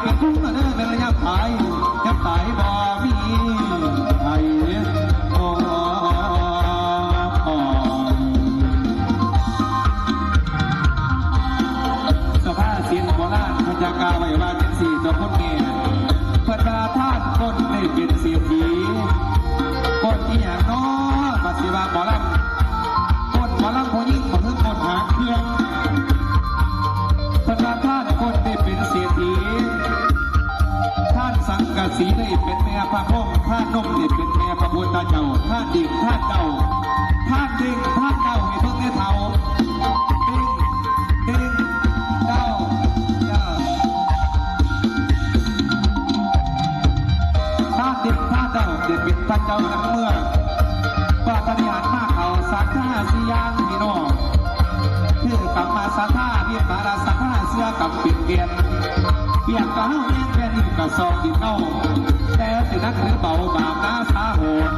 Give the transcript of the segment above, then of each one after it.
เป็นทุ่งเด้อเป็นระยะตายยับตายบ่มีไทยโอ้สภาพสินโบราณพยากาว กะสีได้เป็นแม่พระพรหมท่านนมได้เป็นแม่พระพุทธเจ้าท่านดิ่งท่านเจ้าท่านดิ่งท่านเจ้าให้เพิ่งได้เท่าดิ่งดิ่งเจ้าเจ้าถ้าดิบถ้าเจ้าเด็ดบิดพระเจ้าทั้งเมื่อปาฏิหารย์มากเขาสักท่าสิยางพี่น้องคือกลับมาสักท่าเบียดมาราสักท่าเสื้อกับปิดเปลี่ยนเปลี่ยนก็เฮาแย่งแย่ดินกับซองดินเน่า นักหรือเบาบาปนาสาโหด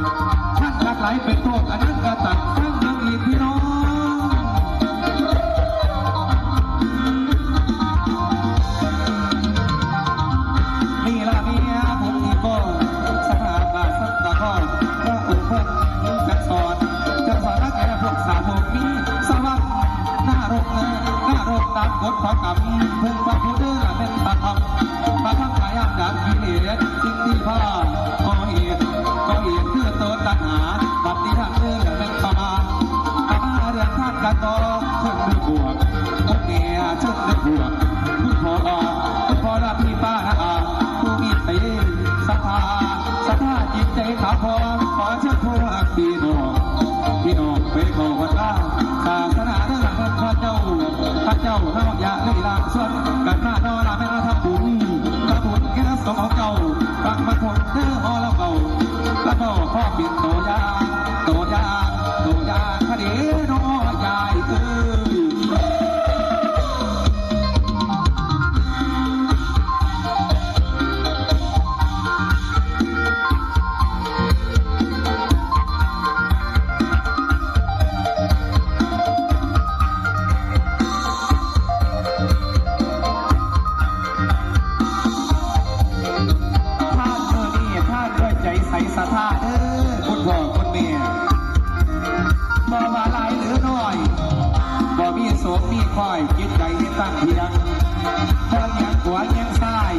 ท่านรักหลายเป็นโทษอันนั้นก็ตัดทั้งน้ำอีกพี่น้องนี่ละเมียผมที่ก็สถาบาสัตตะคอพระองค์เพิ่นจักสอนจักสอนนักแก่พวกสาวกนี้สวรรค์หน้ารกเนอหน้ารกตามกฎของกรรมเพิ่งพระพุทธเจ้าเป็นตาคำตาคำขายามดามกิเลส ขาพรขอเชิญพวกพี่น้องพี่น้อง ใจใสศรัทธาเด้อคุณพ่อคุณแม่บ่ว่าหลายหรือน้อยบ่มีโสมมีคอยจิตใจให้ตั้งเพียงพอยังหัวยังซ้าย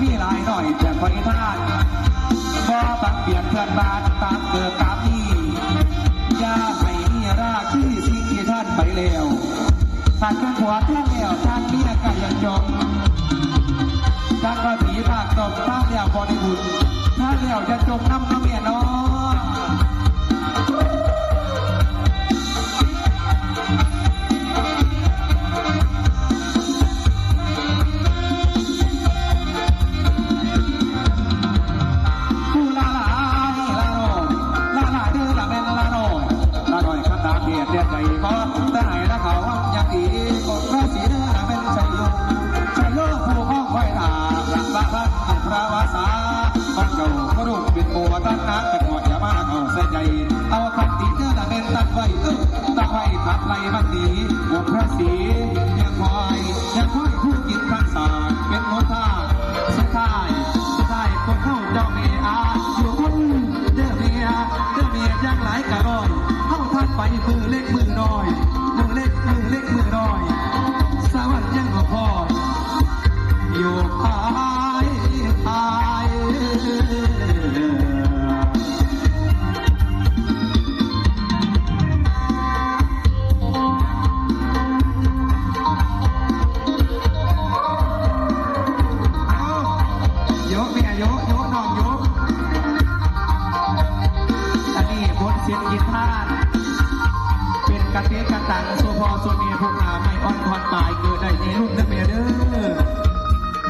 มีหลายหน่อยแต่คอยท่านบ่บังเปลี่ยนเพื่อนบ้านตามเกิดตามนี้อย่าให้มีราคือสิ่งที่ท่านไปแล้วท่านเป็นผัวท่านแล้วท่านเมียกันยังจมจักรผีภาคตบท่าเดียวบริบุญท่า เดี่ยวจะจบน้ำน้ำเมียน้อง ตัดไว้ขับไล่มันดีบนพระศรียังคอยยังคอยผู้กินข้างสารเป็นโมท่าสุดท้ายสุดท้ายคนเข้าเจ้าเมียอาอยู่คนเด้อเมียเด้อเมียยังหลายกะร้อยเข้าทักไปมือเล็กมือาร์เป็นกระเตะกระตังโซพอโซเมียพวกอาไม่อ่อนทอนตายเกิดได้ในลูกนนักเมียเด้อ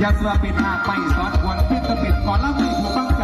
อย่าเสือเป็นหากไปสอนควรเพื่อจะเป็นก่อนแล้วไม่ผูกไป